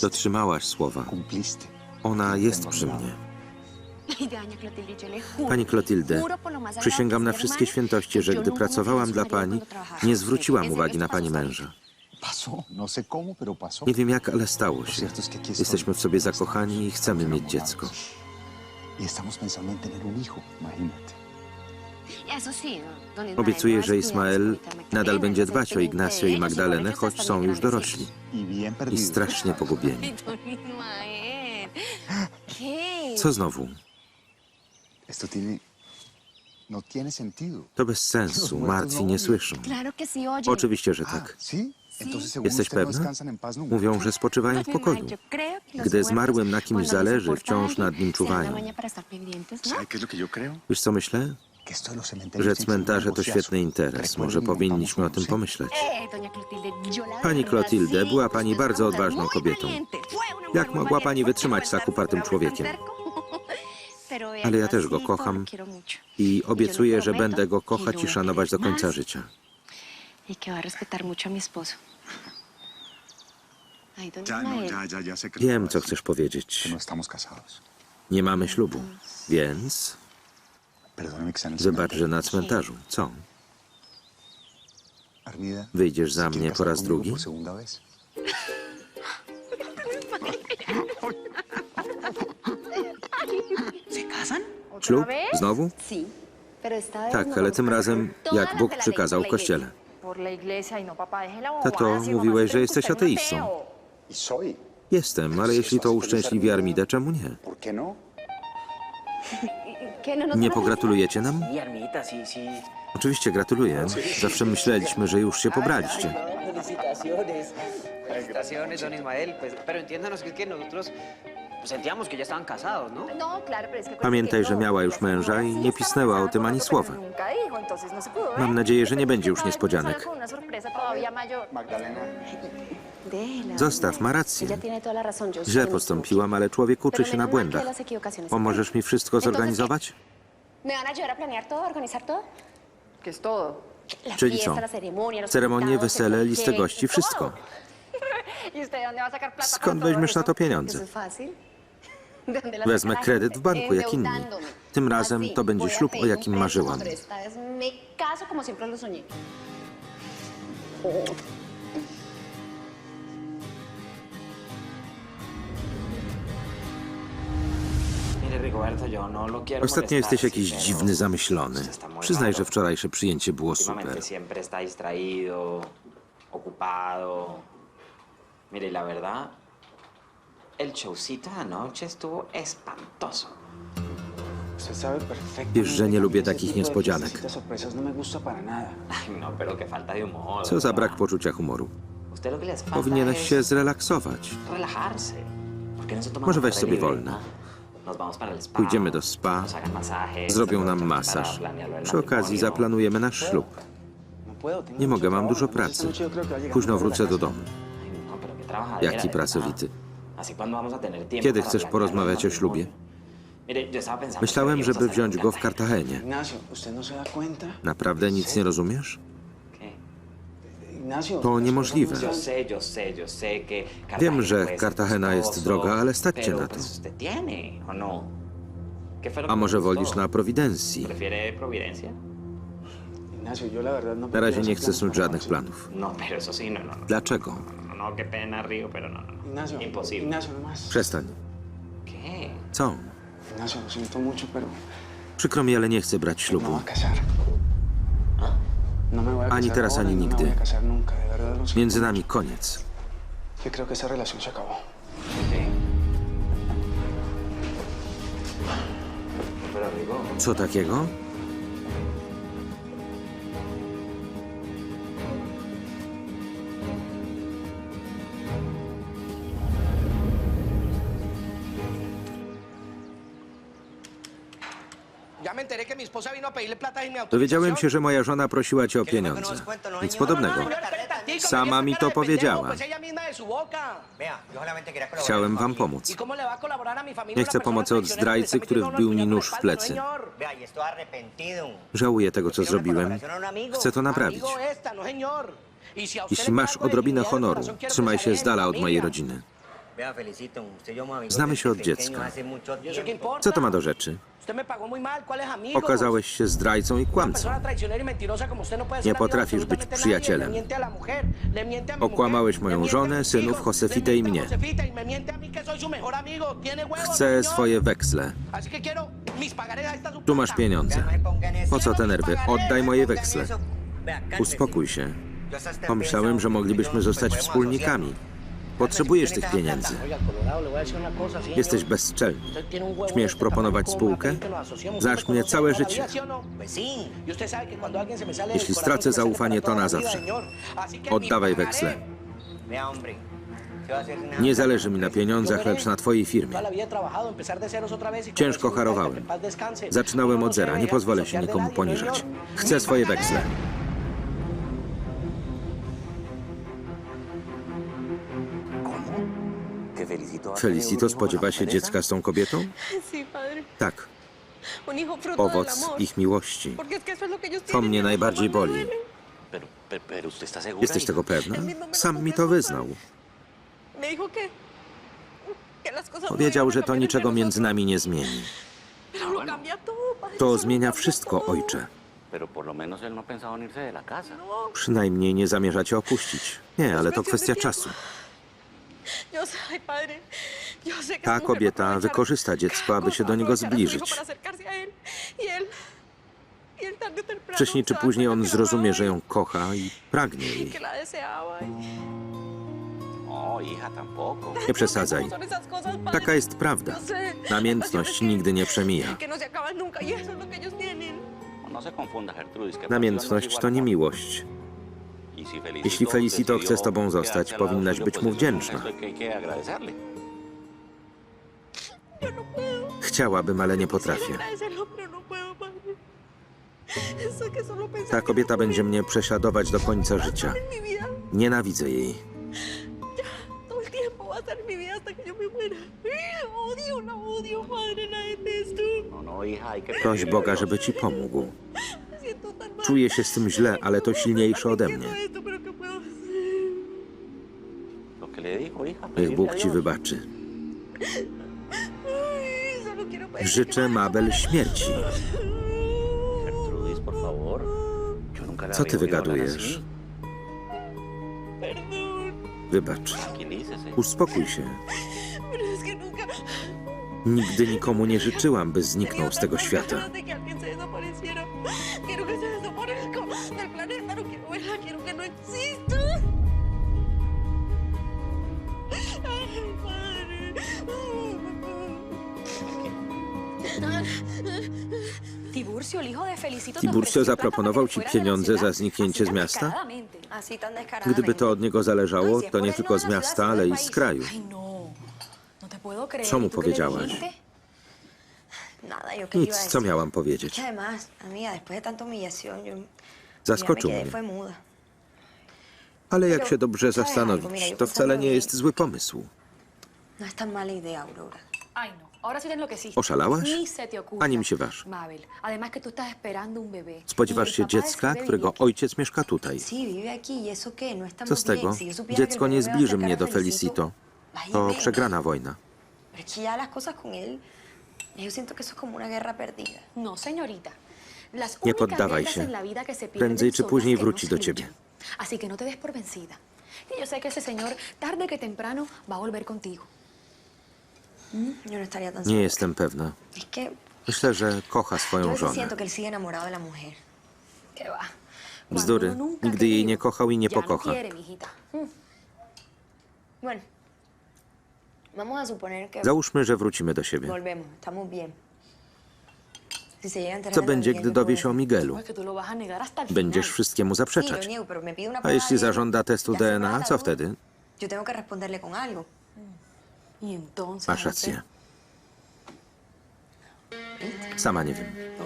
Dotrzymałaś słowa. Ona jest przy mnie. Pani Klotilde, przysięgam na wszystkie świętości, że gdy pracowałam dla pani, nie zwróciłam uwagi na pani męża. No. Nie wiem jak, ale stało się. Jesteśmy w sobie zakochani i chcemy mieć dziecko. Y estamos pensando en tener un hijo, imagínate. Obiecuję, że Ismael nadal będzie dbać o Ignacio i Magdalenę, choć są już dorośli i strasznie pogubieni. Co znowu? No. To bez sensu. Martwi nie słyszą. Oczywiście, że Ah, tak. Jesteś no pewna? Mówią, że spoczywają w pokoju. Gdy zmarłym na kimś zależy, wciąż nad nim czuwają. Wiesz co myślę? Cementerios Że cmentarze to świetny interes. Może powinniśmy o tym pomyśleć. Pani Klotilde, była pani bardzo odważną kobietą. Jak mogła pani wytrzymać z tak upartym człowiekiem? Ale ja też go kocham I obiecuję, że będę go kochać i szanować do końca życia. Y no, Wiem, co chcesz powiedzieć. No. Nie mamy ślubu. Więc Cementerio. że na cmentarzu. Co? Armida, Wyjdziesz za ¿se mnie po raz drugi? Ślub? Znowu? Tak, nos ale tym razem, jak Bóg przykazał kościele. Y no, Tato, mamá mówiłeś, że jesteś no ateistą. Y. Jestem, ale jeśli to uszczęśliwi Armidę, czemu nie? ¿Por qué no? ¿Qué, no nos Nie pogratulujecie nam? Oczywiście gratuluję. Zawsze myśleliśmy, że już się pobraliście. Felicitaciones. Don Ismael. Pues, pero entiéndanos que es que nosotros sentíamos que ya estaban casados, ¿no? No, claro, pero es que Pamiętaj, że miała już męża i nie pisnęła o tym ani słowa. No. Mam nadzieję, że nie będzie już niespodzianek. Zostaw, ma rację. Źle postąpiłam, ale człowiek uczy się na błędach. Pomożesz mi wszystko zorganizować? Czyli co? invitados, wesele, el listę gości, wszystko. ¿Y Skąd weźmiesz na to pieniądze? Wezmę kredyt w banku, jak inni. Tym razem to będzie ślub, o jakim marzyłam. no Ostatnio jesteś jakiś dziwny, zamyślony. Przyznaj, że wczorajsze przyjęcie było super. Mire, la verdad, el showcito anoche estuvo espantoso. Wiesz, że nie lubię takich niespodzianek. sorpresas no. Ay, no, pero que falta de humor. Co za ¿verdad? brak poczucia humoru. Usted lo que les falta Powinieneś es się zrelaksować. relajarse. ¿Por qué no se Może weź sobie libre, wolne. no? Nos vamos para el spa, Pójdziemy do spa, nos hagan masajes, Zrobią nam aprovechamos para masaż. planear lo del Przy okazji matrimonio. zaplanujemy nasz ślub. Nie mogę, mam dużo pracy. Późno wrócę do domu. Ay, no, pero qué trabajadera, Jaki pracowity. Kiedy chcesz porozmawiać o ślubie? Myślałem, żeby wziąć go w. Kartagenie. Ignacio, ¿usted no? Naprawdę nic nie rozumiesz? To niemożliwe. no Cartagena Wiem, że Kartagena jest droga, ale stać cię na to. pues, usted tiene, ¿o no? ¿Qué fue lo A może wolisz na Prowidencji? Na razie nie chcę snuć żadnych planów. Dlaczego? No, qué pena, Río, pero no, no, no. Ignacio, Imposible. Ignacio, no más. Przestań. ¿Qué? Co? Ignacio, lo siento mucho, pero Przykro mi, ale nie chcę brać no me ślubu. voy a casar. No me voy a Ani casar teraz, ahora ani y no me nigdy. voy a casar nunca, de verdad lo siento Między mucho. nami koniec. Yo creo que esa relación se acabó. ¿Qué? Pero, Rigo, Co takiego? Dowiedziałem się, że moja żona prosiła cię o pieniądze. Nic podobnego. Sama mi to powiedziała. Chciałem wam pomóc. ¿Y cómo le va a colaborar a mi familia Nie chcę pomocy od zdrajcy, który wbił mi nóż w plecy. no, y. Żałuję tego, co ¿Quiere una zrobiłem. Chcę to naprawić. Esta, no. Y Jeśli masz odrobinę honoru, trzymaj się z dala od mojej rodziny. Y Znamy się od dziecka. Co to ma do rzeczy? Okazałeś się zdrajcą i kłamcą. y no Nie potrafisz być przyjacielem. Okłamałeś moją żonę, synów, Josefitę i mnie. Y Chcę swoje weksle. Tu masz pieniądze. No. Po co te nerwy? Oddaj moje weksle. Uspokój się. Pomyślałem, że moglibyśmy zostać wspólnikami. Potrzebujesz tych pieniędzy. Jesteś bezczelny. Śmiesz proponować spółkę? me mnie całe życie. Jeśli stracę zaufanie, to na zawsze. Oddawaj weksle. Nie zależy mi na pieniądzach, lecz na twojej firmie. Ciężko harowałem. Zaczynałem od zera, nie pozwolę się nikomu poniżać. Chcę swoje weksle. Felicito spodziewa się dziecka z tą kobietą? Tak, owoc ich miłości. To mnie y najbardziej boli. Jesteś hija? tego pewna? Sam mi to wyznał. no Powiedział, że to niczego między nami nie zmieni. To zmienia wszystko, ojcze. No. No, Przynajmniej nie zamierzacie opuścić. Nie, ale to kwestia czasu. Ta kobieta wykorzysta dziecko, aby się do niego zbliżyć. Wcześniej czy później on zrozumie, że ją kocha i pragnie jej. No. Nie przesadzaj. Taka jest prawda. Sé. Namiętność nigdy nie przemija. No y. No Namiętność to no nie miłość. Jeśli Felicito chce z tobą zostać, powinnaś być mu wdzięczna. Chciałabym, ale nie potrafię. Ta kobieta będzie mnie prześladować do końca życia. Nienawidzę jej. No, no, Proś Boga, żeby ci pomógł. Czuję się z tym źle, ale to silniejsze ode mnie. Ci wybaczy. Życzę Mabel śmierci. Co ty wygadujesz? Wybacz. Uspokój się. Nigdy nikomu nie życzyłam, by zniknął z tego świata. Quiero que se desaparezca del planeta, no quiero verla, quiero que no exista. Tiburcio, el hijo de Felicito, Tiburcio zaproponował ci pieniądze za zniknięcie z miasta? Gdyby to od niego zależało, to nie tylko z miasta, ale i z kraju. No. No. Co mu ¿Y powiedziałaś? Nic, co miałam powiedzieć. Zaskoczył mnie. Ale jak się dobrze zastanowić, to wcale nie jest zły pomysł. No es tan mala idea, Aurora. Ay, no. ¿Oszalałaś? Ani mi się waż. Que. Spodziewasz Y się dziecka, którego ojciec mieszka tutaj. ¿y? No Co z tego? que Dziecko nie zbliży mnie do Felicito. To przegrana wojna. Que que. No, Nie poddawaj się. que Prędzej czy później que no wróci do ciebie. Así que no te des por vencida. Y yo sé que ese señor, tarde que temprano, va a volver contigo. Yo no estaría tan Nie jestem pewna. Myślę, że kocha swoją żonę. Bzdury. Nigdy jej nie kochał i nie no pokocha. Mm. Załóżmy, że wrócimy do siebie. Co będzie, gdy ¿qué dowie się o? Miguelu? Będziesz wszystkiemu zaprzeczać. A jeśli algo, zażąda testu DNA, co ¿no? wtedy? Masz no rację. Sama nie wiem. No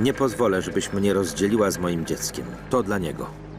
Nie pozwolę, żebyś mnie rozdzieliła z moim dzieckiem. To dla niego.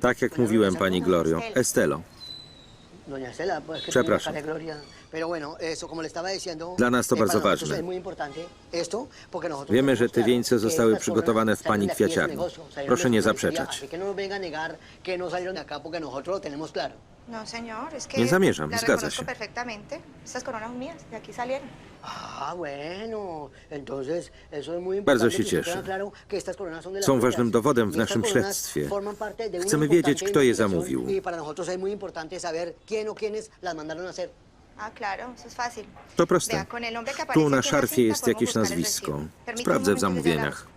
Tak jak mówiłem pani Glorio. Estelo, Przepraszam. Dla nas to bardzo ważne. Wiemy, że te wieńce zostały przygotowane w pani kwiaciarni. Proszę nie zaprzeczać. No señor, es que Nie zamierzam, la zgadza reconozco się. perfectamente. Estas coronas son mías, de aquí salieron. Ah, bueno, entonces eso es muy importante. Bardzo się que usted cieszę. tenga claro que estas coronas son de las Są ważnym dowodem w Y estas naszym coronas śledztwie. forman parte de una Chcemy wiedzieć, importante kto je investigación zamówił. Y para nosotros es muy importante saber quién o quiénes las mandaron a hacer. Ah, claro, eso es fácil. To proste. Vea, con el nombre que aparece Tu na aquí en la szarfie cinta jest podemos jakieś buscar el nazwisko. recibo. Permítame un Sprawdzę w momento que ya zamówieniach. Y ¿y le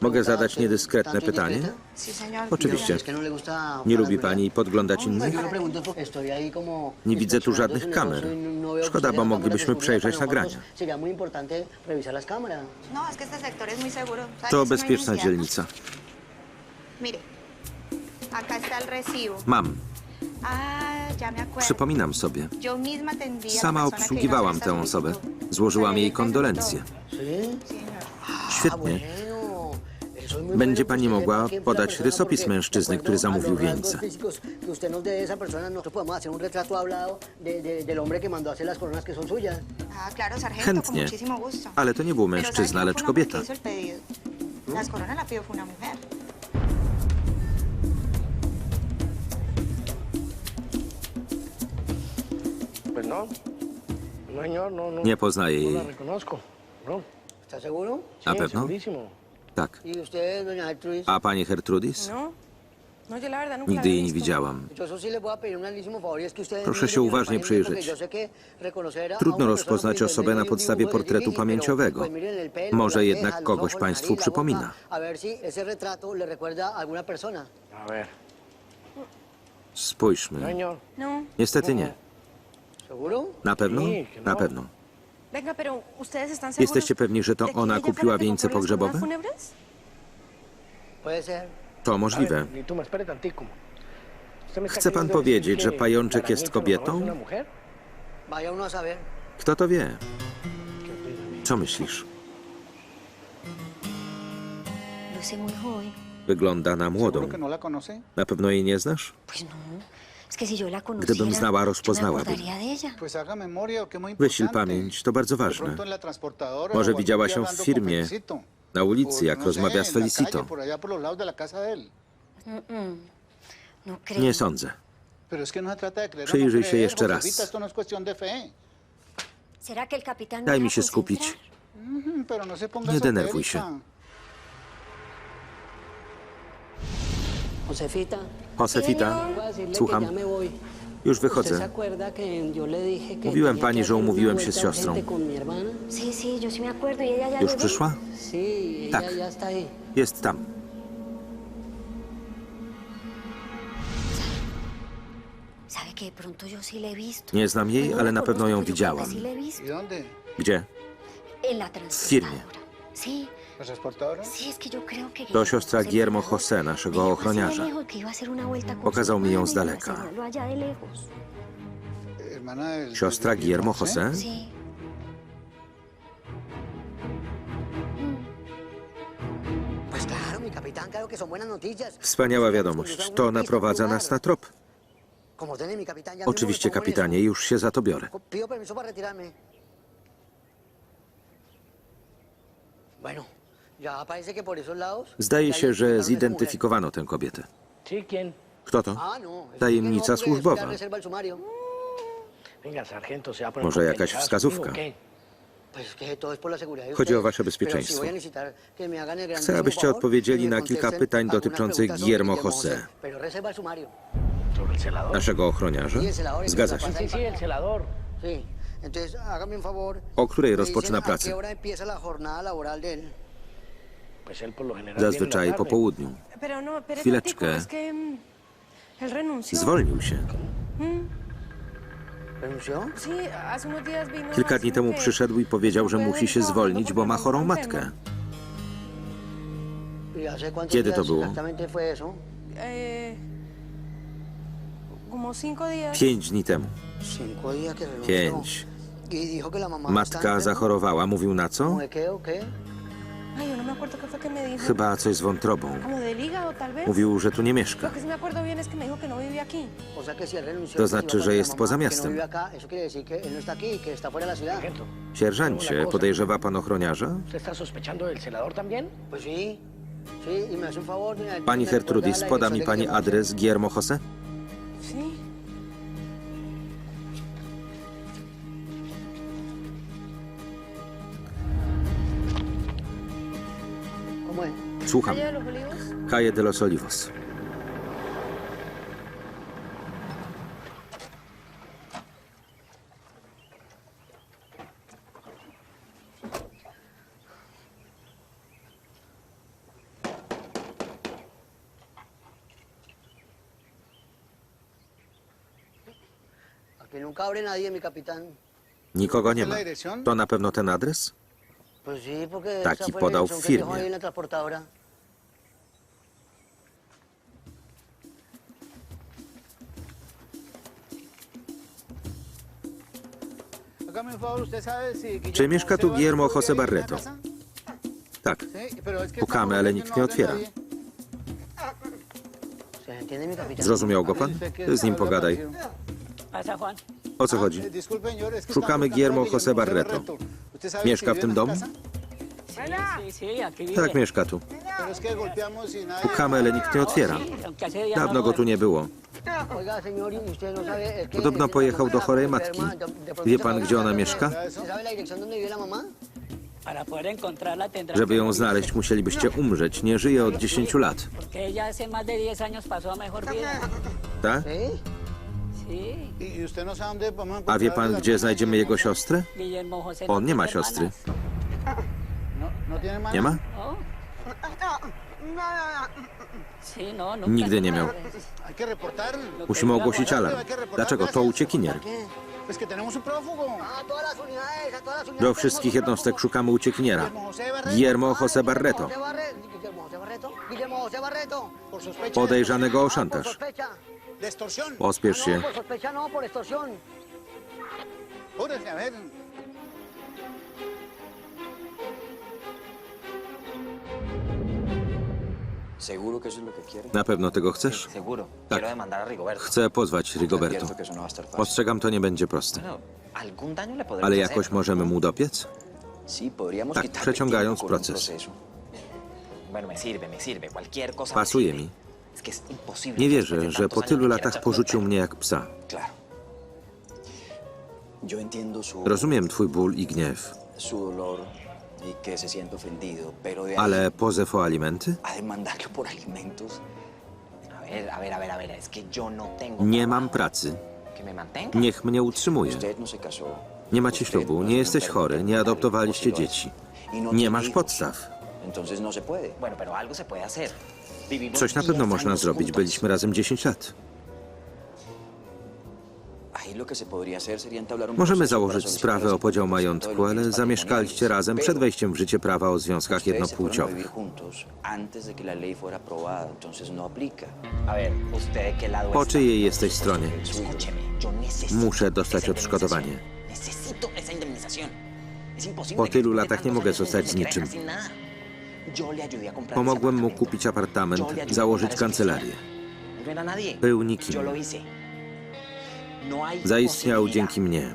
Mogę pregunta zadać niedyskretne pytanie? Oczywiście. No Nie lubi pani podglądać innych? Nie widzę tu żadnych kamer. y no que Szkoda, bo moglibyśmy przejrzeć nagrania. No, es que este sector es muy seguro. ¿Sabe que To bezpieczna dzielnica. Mam. Ah. Przypominam sobie. Sama obsługiwałam tę osobę. Złożyłam jej kondolencje. Świetnie. Będzie pani mogła podać rysopis mężczyzny, który zamówił wieńce. Chętnie. Ale to nie był Pero ¿sabe mężczyzna, lecz kobieta. no. No, no. Nie poznaję jej. Reconozco. No. ¿Está seguro? ¿A Sí, pewno? Tak. A pani? No, no, nunca Nigdy jej nie widziałam. Proszę się uważnie przyjrzeć. Trudno rozpoznać osobę na podstawie portretu pamięciowego. pelo, Może jednak kogoś państwu przypomina. No, Spójrzmy. No, Niestety nie. Na pewno? No. Na pewno. Jesteście pewni, że to ona kupiła wieńce pogrzebowe? To możliwe. ver, y tú me espere tantico. ¿Usted me está Chce pan powiedzieć, że pajączek jest kobietą? Kto to wie? Co myślisz? Wygląda na młodą. no? Na pewno jej nie znasz? Gdybym znała, rozpoznałabym. Wysil pamięć, to bardzo ważne. Może widziała się w firmie. Na ulicy, jak no rozmawia z Felicito. No. Nie sądzę. No Przyjrzyj się creer, jeszcze raz. Josefita, esto no es cuestión de fe. ¿Será que el capitán me Daj mi się skupić. Nie denerwuj się. Josefita, Josefita, słucham. Już ¿Usted se wychodzę. Mówiłem pani, że umówiłem się z siostrą. ¿Y Już przyszła? Tak. Jest tam. Nie znam jej, ale na pewno ją widziałam. ¿Y? Gdzie? La firmie. To siostra Guillermo José, naszego ochroniarza. Pokazał mi ją z y daleka. Siostra Guillermo José? Noticias. Wspaniała wiadomość. To naprowadza nas na trop. Me Oczywiście, kapitanie, już się za to biorę. Bueno, Zdaje się, że zidentyfikowano tę kobietę. Kto to? Ah, no. Tajemnica służbowa. Może jakaś wskazówka. Chodzi o wasze bezpieczeństwo. Chcę, abyście odpowiedzieli na kilka pytań dotyczących Guillermo José. Naszego ochroniarza? Zgadza się. O której rozpoczyna pracę? Zazwyczaj po południu. No, Chwileczkę. mm. Zwolnił się. Vino Kilka dni temu przyszedł i powiedział, że no musi się zwolnić, bo ma chorą está matkę. ¿Y Kiedy to było? Eh. Pięć dni temu. Pięć. Y Matka zachorowała. Mówił na co? Chyba coś z wątrobą. Mówił, że tu nie mieszka. No To que znaczy, że jest poza no miastem. no y Sierżancie, podejrzewa pan ochroniarza? y Pani Gertrudis, poda mi pani de Guillermo José. adres Guillermo Jose? Słucham. ¿Calle de los Olivos? Nikogo nie ma. To na pewno ten adres? Taki podał w firmie. Czy mieszka tu Guillermo Jose Barreto? Tak. Pukamy, ale nikt nie otwiera. Zrozumiał go pan? Z nim pogadaj. O co chodzi? Szukamy Guillermo Jose Barreto. Mieszka w tym domu? Tak, mieszka tu. Pukamy, ale nikt nie otwiera. Dawno go tu nie było. Y no Podobno pojechał do chorej matki. Wie pan, gdzie ona mieszka? Żeby ją znaleźć, musielibyście umrzeć. Nie żyje od 10 lat. Porque ella hace más de 10 años pasó a mejor vida. Tak? Sí. A wie pan, gdzie znajdziemy jego siostrę? On nie ma siostry. Nie ma? No. Sí, no, nunca. Nigdy nie miał. Musimy ogłosić alarm. Dlaczego? To uciekinier. Do wszystkich jednostek szukamy uciekiniera. Guillermo José Barreto. Podejrzanego o Por szantaż. Pospiesz No, się. no. Na pewno tego chcesz? Tak. Chcę pozwać Rigoberto. No. Ostrzegam, to nie będzie proste. Ale jakoś możemy mu dopiec? Tak, przeciągając proces. Pasuje mi. Nie wierzę, że po tylu latach porzucił mnie jak psa. Rozumiem twój ból i gniew, y ale pozew o alimenty? no Nie mam pracy. Niech mnie utrzymuje. No. Nie macie ślubu, no nie es jesteś chory, nie adoptowaliście dzieci. Y no Nie masz podstaw. Entonces no se puede. Bueno, pero algo se puede hacer. Vivimos Coś na 10 pewno można años zrobić. juntos. Byliśmy razem 10 lat. Ahí lo que se podría hacer sería entablar un Możemy proceso para założyć sprawę o podział 50% de majątku, ale zamieszkaliście razem przed wejściem w życie prawa o związkach pero ustedes se fueron a vivir jednopłciowych. juntos antes de que la ley fuera aprobada, entonces no aplica. A ver, ¿usted de qué lado Po está? czyjej jesteś stronie? Escúcheme, yo necesito Muszę dostać esa odszkodowanie. indemnización. Necesito esa indemnización. Es imposible Po que tylu después de latach nie tantos mogę años zostać z quede niczym. sin nada. Pomogłem mu kupić apartament, założyć kancelarię. Był nikim. No Zaistniał dzięki mnie.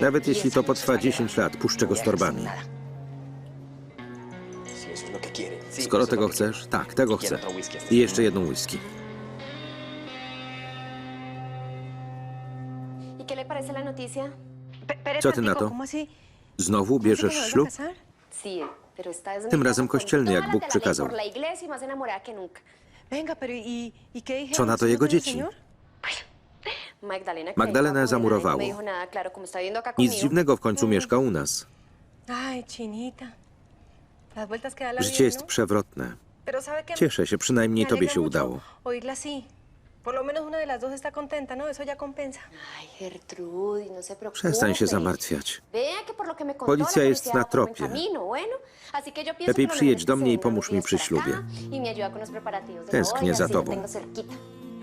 Nawet 10 jeśli to potrwa para 10 lat, puszczę go z llegar. torbami. Skoro tego chcesz, tak, tego Y chcę. I jeszcze jedną whisky. ¿Y? Co ty na to? Znowu bierzesz ¿Se vuelve a ślub? Tym razem kościelny, jak Bóg przykazał. Y ¿y, y? Co na to ¿Sí jego dzieci? señor? Magdalenę zamurowało. Nic dziwnego, w końcu mieszka u nas. Życie jest ¿no? przewrotne. Cieszę się, przynajmniej tobie się udało. Así. Por lo menos una de las dos está contenta, ¿no? Eso ya compensa. Przestań się zamartwiać. Policja jest na tropie. Lepiej przyjedź do mnie i pomóż mi przy ślubie. Tęsknię za tobą.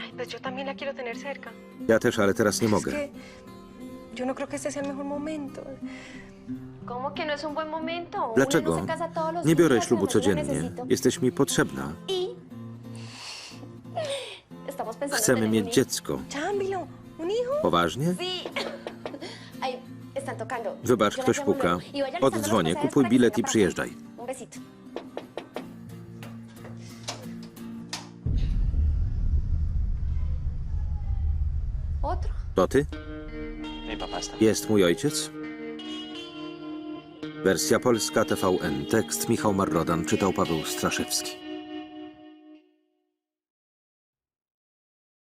Ay, pues yo también la quiero tener cerca. Ja też, ale teraz nie Es mogę. que yo no creo que este sea el mejor momento. Dlaczego? Nie biorę ślubu codziennie. Jesteś mi potrzebna. Chcemy mieć dziecko. Poważnie? Wybacz, ktoś puka. Oddzwonię, kupuj bilet i przyjeżdżaj. To ty? Jest mój ojciec? Wersja polska TVN. Tekst Michał Marrodan. Czytał Paweł Straszewski.